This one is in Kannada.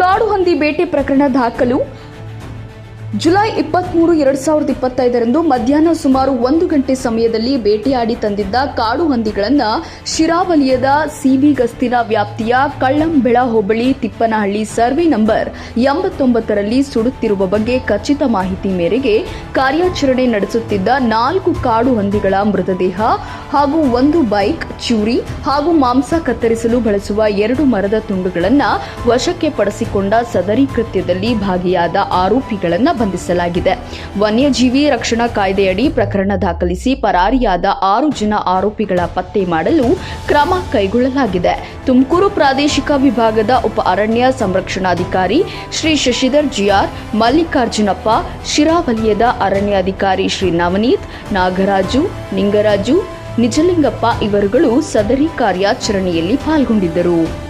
ಕಾಡು ಹಂದಿ ಬೇಟೆ ಪ್ರಕರಣ ದಾಖಲು. ಜುಲೈ ಇಪ್ಪತ್ಮೂರು, ಎರಡು ಸಾವಿರದ ಇಪ್ಪತ್ತೈದರಂದು ಮಧ್ಯಾಹ್ನ ಸುಮಾರು ಒಂದು ಗಂಟೆ ಸಮಯದಲ್ಲಿ ಬೇಟೆಯಾಡಿ ತಂದಿದ್ದ ಕಾಡು ಹಂದಿಗಳನ್ನು ಶಿರಾವಲಿಯದ ಸಿಬಿ ಗಸ್ತಿನ ವ್ಯಾಪ್ತಿಯ ಕಳ್ಳಂಬೆಳ ಹೋಬಳಿ ತಿಪ್ಪನಹಳ್ಳಿ ಸರ್ವೆ ನಂಬರ್ ಎಂಬತ್ತೊಂಬತ್ತರಲ್ಲಿ ಸುಡುತ್ತಿರುವ ಬಗ್ಗೆ ಖಚಿತ ಮಾಹಿತಿ ಮೇರೆಗೆ ಕಾರ್ಯಾಚರಣೆ ನಡೆಸುತ್ತಿದ್ದ ನಾಲ್ಕು ಕಾಡು ಹಂದಿಗಳ ಮೃತದೇಹ ಹಾಗೂ ಒಂದು ಬೈಕ್ ಚೂರಿ ಹಾಗೂ ಮಾಂಸ ಕತ್ತರಿಸಲು ಬಳಸುವ ಎರಡು ಮರದ ತುಂಡುಗಳನ್ನು ವಶಕ್ಕೆ ಪಡಿಸಿಕೊಂಡ ಸದರಿ ಕೃತ್ಯದಲ್ಲಿ ಭಾಗಿಯಾದ ಆರೋಪಿಗಳನ್ನು ಬಂಧಿಸಲಾಗಿದೆ. ವನ್ಯಜೀವಿ ರಕ್ಷಣಾ ಕಾಯ್ದೆಯಡಿ ಪ್ರಕರಣ ದಾಖಲಿಸಿ ಪರಾರಿಯಾದ ಆರು ಜನ ಆರೋಪಿಗಳ ಪತ್ತೆ ಮಾಡಲು ಕ್ರಮ ಕೈಗೊಳ್ಳಲಾಗಿದೆ. ತುಮಕೂರು ಪ್ರಾದೇಶಿಕ ವಿಭಾಗದ ಉಪ ಅರಣ್ಯ ಸಂರಕ್ಷಣಾಧಿಕಾರಿ ಶ್ರೀ ಶಶಿಧರ್ ಜಿಆರ್ ಮಲ್ಲಿಕಾರ್ಜುನಪ್ಪ, ಶಿರಾವಲಿಯದ ಅರಣ್ಯಾಧಿಕಾರಿ ಶ್ರೀ ನವನೀತ್, ನಾಗರಾಜು, ನಿಂಗರಾಜು ನಿಜಲಿಂಗಪ್ಪ ಇವರುಗಳು ಸದರಿ ಕಾರ್ಯಾಚರಣೆಯಲ್ಲಿ ಪಾಲ್ಗೊಂಡಿದ್ದರು.